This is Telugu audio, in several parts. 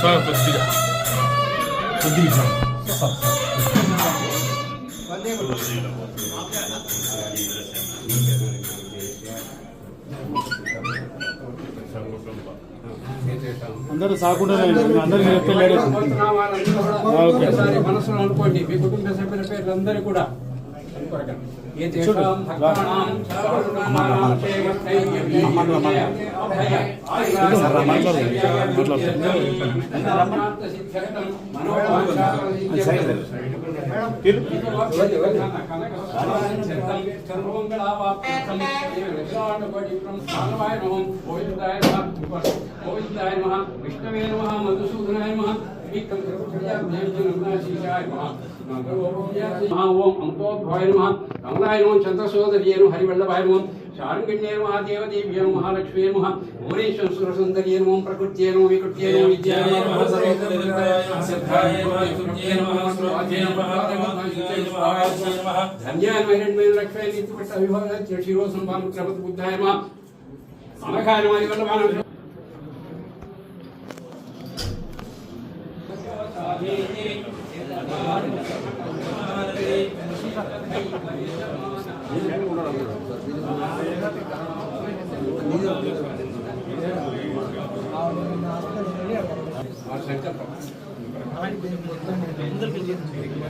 సార్ కొద్దిగా కొద్దిగా సార్ సార్ అందరూ సాకుండా అందరూ. ఒకసారి మనసులో అనుకోండి. మీ కుటుంబ సభ్యుల పేర్లందరూ కూడా. అనుకోరకండి. ఏ చూడు. దేశాం భక్తానాం సర్వకామానాం கமலாய நமம் சந்திரசோதரியே நமம் ஹரிவல்லபாய நமம் சாருங்கண்யே நம ஆதேவதேவியே நம மகாலட்சுமியே நம ஓரேஸ்வர சுரசுந்தரியே நம பிரகிருத்தியே நம விகிருத்தியே நம வித்யாயே நம சர்வதேவதாய நம சித்தாயே நம யுக்தியே நம ஸ்ரோத்யே நம பரமாத்மயே நம ஆத்மயே நம தன்யாய நம ஹிரண்மய லக்ஷ்மய நித்யபட்ட அவிபாக சிரோ சம்பாலம் கிரமத் புத்தாய நம சமகாய நம வல்லபாய நம హరివల్లభాయ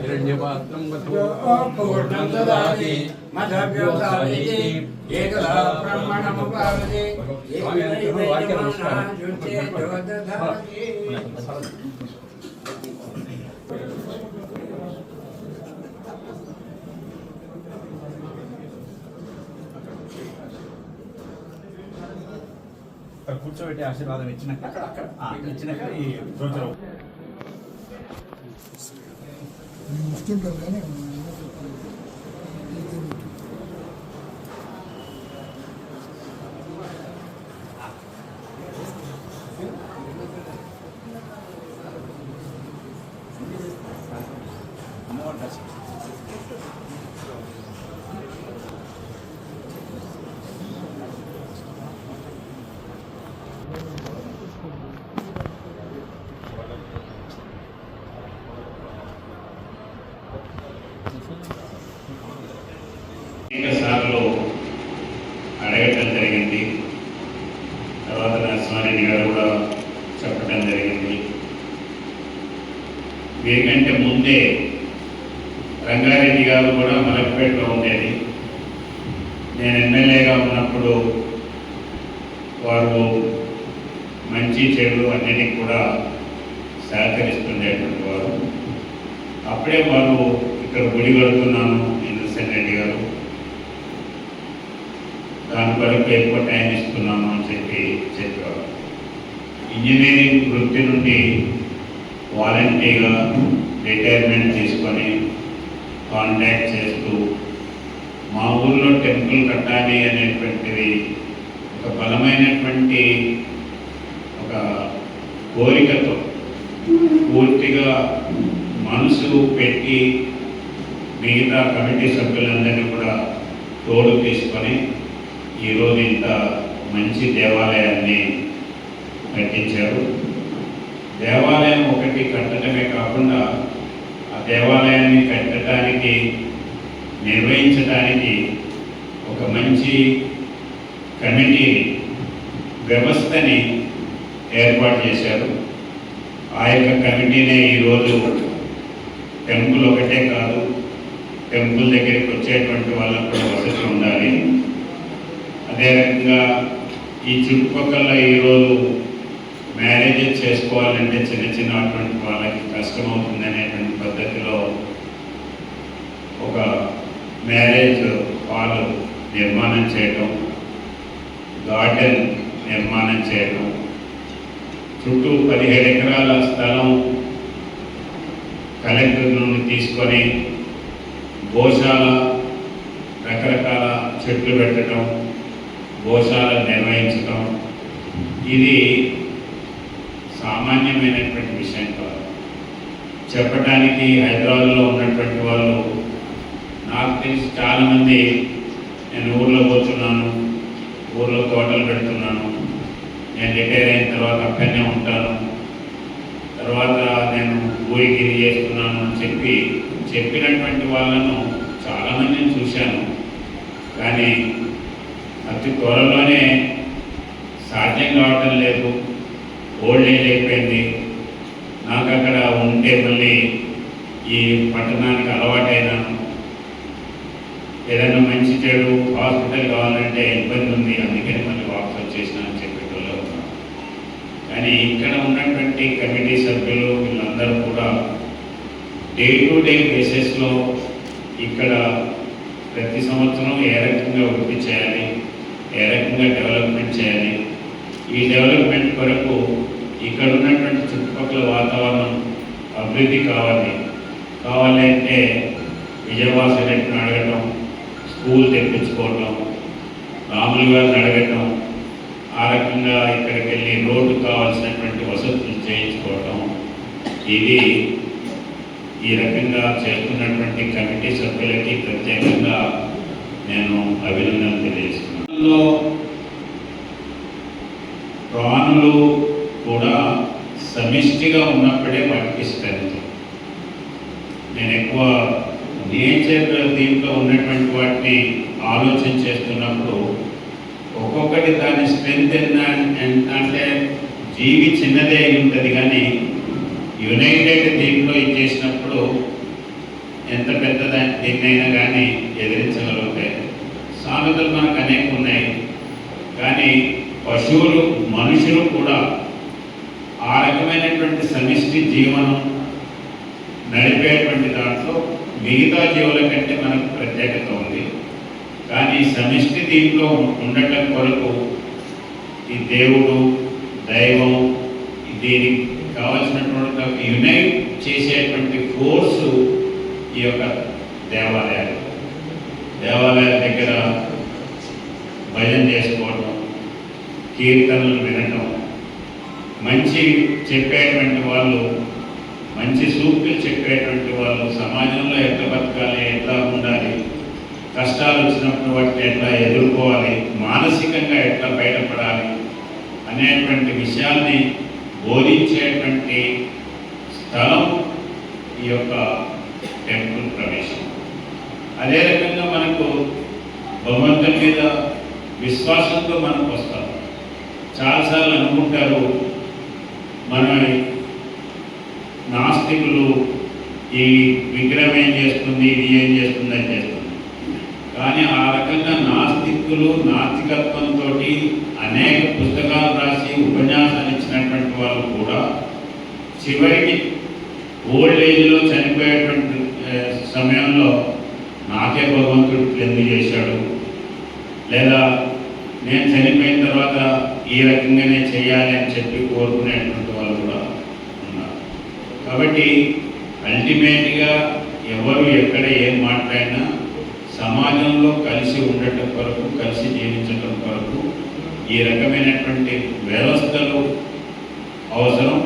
హిరణ్యపాత్రం పూర్ణం దదాతి మధవ్యోసాదితి ఏకదా బ్రహ్మణముపావతి అక్కడ కూర్చోబెట్టి ఆశీర్వాదం ఇచ్చినాక ఆ, ఇచ్చినాక ఈ రోజు అనేక సార్లు అడగటం జరిగింది. తర్వాత నరసింహారెడ్డి గారు కూడా చెప్పడం జరిగింది. వీరికంటే ముందే రంగారెడ్డి గారు కూడా మలక్పేటలో ఉండేది. నేను ఎమ్మెల్యేగా ఉన్నప్పుడు వారు మంచి చెడు అన్నిటికి కూడా సహకరిస్తుండేటువంటి వారు. అప్పుడే వారు ఇక్కడ గుడి కడుతున్నాను ఇంద్రసేన్ రెడ్డి గారు. దాని కొరకు ఎక్కువ టైం ఇస్తున్నాను అని చెప్పి చెప్పేవారు ఇంజనీరింగ్ వృత్తి నుండి వాలంటీర్గా రిటైర్మెంట్ తీసుకొని కాంటాక్ట్ చేస్తూ మా ఊళ్ళో టెంపుల్ కట్టాలి అనేటువంటిది ఒక బలమైనటువంటి ఒక కోరికతో పూర్తిగా మనసు పెట్టి మిగతా కమిటీ సభ్యులందరినీ కూడా తోడు తీసుకొని ఈరోజు ఇంత మంచి దేవాలయాన్ని కట్టించారు. దేవాలయం ఒకటి కట్టడమే కాకుండా ఆ దేవాలయాన్ని కట్టడానికి నిర్వహించడానికి ఒక మంచి కమిటీ వ్యవస్థని ఏర్పాటు చేశారు. ఆ యొక్క కమిటీనే ఈరోజు టెంపుల్ ఒకటే కాదు టెంపుల్ దగ్గరికి వచ్చేటువంటి వాళ్ళకు కూడా వసతి ఉండాలి. అదేవిధంగా ఈ చుట్టుపక్కల ఈరోజు మ్యారేజెస్ చేసుకోవాలంటే చిన్న చిన్న అటువంటి వాళ్ళకి కష్టమవుతుంది అనేటువంటి పద్ధతిలో ఒక మ్యారేజ్ హాల్ నిర్మాణం చేయటం గార్డెన్ నిర్మాణం చేయటం చుట్టూ పదిహేడు ఎకరాల స్థలం కలెక్టర్ నుండి తీసుకొని గోశాల రకరకాల చెట్లు పెట్టడం గోశాల నిర్వహించడం ఇది సామాన్యమైనటువంటి విషయం కాదు. చెప్పడానికి హైదరాబాద్లో ఉన్నటువంటి వాళ్ళు నాకు తెలిసి చాలామంది నేను ఊళ్ళో పోతున్నాను ఊళ్ళో తోటలు పెడుతున్నాను నేను రిటైర్ అయిన తర్వాత అక్కడనే ఉంటాను తర్వాత నేను ఊరికి చేస్తున్నాను అని చెప్పి చెప్పినటువంటి వాళ్ళను చాలామందిని చూశాను. కానీ అతి త్వరలోనే సాధ్యం కావటం లేదు. ఓల్డ్ ఏజ్ అయిపోయింది. నాకు అక్కడ ఉంటే మళ్ళీ ఈ పట్టణానికి అలవాటైనాను. ఏదైనా మంచి చెడు హాస్పిటల్ కావాలంటే ఇబ్బంది ఉంది. అందుకని మళ్ళీ వాపస్ వచ్చేసిన అని చెప్పేటోళ్ళు కానీ ఇక్కడ ఉన్నటువంటి కమిటీ సభ్యులు వీళ్ళందరూ కూడా డే టు డే బేసిస్లో ఇక్కడ ప్రతి సంవత్సరం ఏ రకంగా వృద్ధి చేయాలి ఏ రకంగా డెవలప్మెంట్ చేయాలి? ఈ డెవలప్మెంట్ కొరకు ఇక్కడ ఉన్నటువంటి చుట్టుపక్కల వాతావరణం అభివృద్ధి కావాలి. కావాలి అంటే విజయవాస అడగటం స్కూల్ తెప్పించుకోవటం రాములు గారిని అడగటం ఆ రకంగా ఇక్కడికి వెళ్ళి రోడ్డు కావాల్సినటువంటి వసతులు చేయించుకోవటం. ఇది ఈ రకంగా చేస్తున్నటువంటి కమిటీ సభ్యులకి ప్రత్యేకంగా నేను అభినందన తెలియజేస్తున్నాను. ప్రాణులు కూడా సమిష్టిగా ఉన్నప్పుడే వాటికి స్ట్రెంత్ నేను ఎక్కువ నేచర్ దీంట్లో ఉన్నటువంటి వాటిని ఆలోచన చేస్తున్నప్పుడు ఒక్కొక్కటి దాని స్ట్రెంత్ ఎంత ఎంత అంటే జీవి చిన్నదే అయి ఉంటుంది కానీ యునైటెడ్ దీంట్లో ఇది చేసినప్పుడు ఎంత పెద్ద దీన్నైనా కానీ ఎదిరించగలుగుతాయి. సామెతలు మనకు అనేక ఉన్నాయి. కానీ పశువులు మనుషులు కూడా ఆ రకమైనటువంటి సమిష్టి జీవనం నడిపేటువంటి దాంట్లో మిగతా జీవుల కంటే మనకు ప్రత్యేకత ఉంది. కానీ సమిష్టి దీంట్లో ఉండటం కొరకు ఈ దేవుడు దైవం దీనికి కావలసినటువంటి యునైట్ చేసేటువంటి ఫోర్సు ఈ యొక్క దేవాలయాలు. దేవాలయాల దగ్గర భజన చేసుకోవటం కీర్తనలు వినటం మంచి చెప్పేటువంటి వాళ్ళు మంచి సూక్తులు చెప్పేటువంటి వాళ్ళు సమాజంలో ఎట్లా బతకాలి ఎట్లా ఉండాలి కష్టాలు వచ్చినప్పుడు వాటిని ఎట్లా ఎదుర్కోవాలి మానసికంగా ఎట్లా బయటపడాలి అనేటువంటి విషయాల్ని బోధించేటువంటి స్థలం ఈ యొక్క టెంపుల్ ప్రవేశం. అదే రకంగా మనకు భగవంతుని మీద విశ్వాసంతో మనకు వస్తాం చాలాసార్లు అనుకుంటారు మన నాస్తికులు ఈ విగ్రహం ఏం చేస్తుంది ఇది ఏం చేస్తుంది అని చేస్తుంది కానీ ఆ రకంగా నాస్తికులు నాస్తికత్వంతో అనేక పుస్తకాలు రాసి ఉపన్యాసాలు ఇచ్చినటువంటి వాళ్ళు కూడా చివరికి ఓల్డ్ ఏజ్లో చనిపోయేటువంటి సమయంలో నాకే భగవంతుడు పెళ్ళి చేశాడు. లేదా నేను చనిపోయిన తర్వాత ఈ రకంగానే చేయాలి అని చెప్పి కోరుకునేటువంటి వాళ్ళు కూడా ఉన్నారు. కాబట్టి అల్టిమేట్గా ఎవరు ఎక్కడ ఏం మాట్లాడినా సమాజంలో కలిసి ఉండటం కొరకు కలిసి జీవించటం కొరకు ఈ రకమైనటువంటి వ్యవస్థలు అవసరం.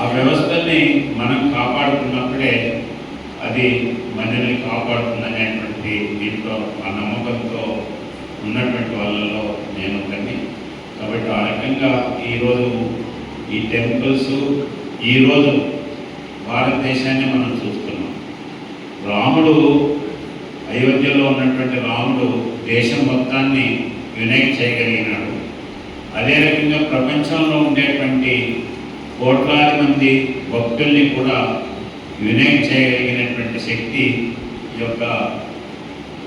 ఆ వ్యవస్థల్ని మనం కాపాడుకున్నప్పుడే అది మనల్ని కాపాడుతుందనేటువంటి దీంట్లో ఆ నమ్మకంతో ఉన్నటువంటి వాళ్ళలో నేను ఒకరిని కాబట్టి ఆ రకంగా ఈరోజు ఈ టెంపుల్స్ ఈరోజు భారతదేశాన్ని మనం చూస్తున్నాం. రాముడు అయోధ్యలో ఉన్నటువంటి రాముడు దేశం మొత్తాన్ని యునైట్ చేయగలిగినాడు. అదే రకంగా ప్రపంచంలో ఉండేటువంటి కోట్లాది మంది భక్తుల్ని కూడా యునైట్ చేయగలిగినటువంటి శక్తి ఈ యొక్క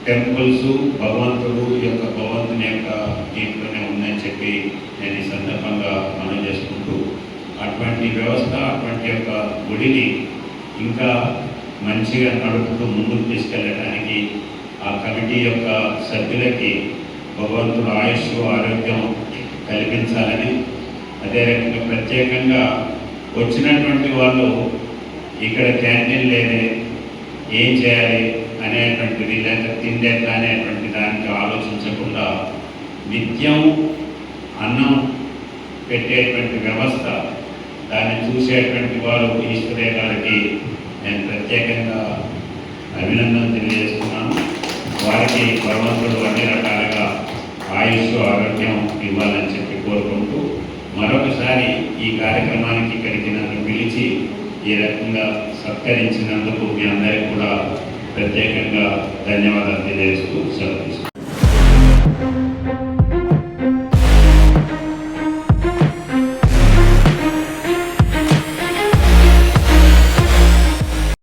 టెంపుల్స్ భగవంతుడు ఈ యొక్క భగవంతుని యొక్క దీంట్లోనే ఉందని చెప్పి నేను ఈ సందర్భంగా మనం చేసుకుంటూ అటువంటి వ్యవస్థ అటువంటి యొక్క గుడిని ఇంకా మంచిగా నడుపుతూ ముందుకు తీసుకెళ్ళడానికి ఆ కమిటీ యొక్క సభ్యులకి భగవంతుడు ఆయుష్ ఆరోగ్యం కల్పించాలని అదే రకంగా ప్రత్యేకంగా వచ్చినటువంటి వాళ్ళు ఇక్కడ క్యాంటీన్ లేదే ఏం చేయాలి అనేటువంటిది లేక తిండెట్లా అనేటువంటి దానికి ఆలోచించకుండా నిత్యం అన్నం పెట్టేటువంటి వ్యవస్థ దాన్ని చూసేటువంటి వారు ఈశ్వరే గారికి నేను ప్రత్యేకంగా అభినందన తెలియజేస్తున్నాను. వారికి భగవంతుడు అన్ని రకాలుగా ఆయుష్ ఆరోగ్యం ఇవ్వాలని చెప్పి కోరుకుంటున్నాను మరొకసారి ఈ కార్యక్రమానికి ఇక్కడికి నన్ను పిలిచి ఈ రకంగా సత్కరించినందుకు మీ అందరికీ కూడా ప్రత్యేకంగా ధన్యవాదాలు తెలియజేస్తూ సెలవు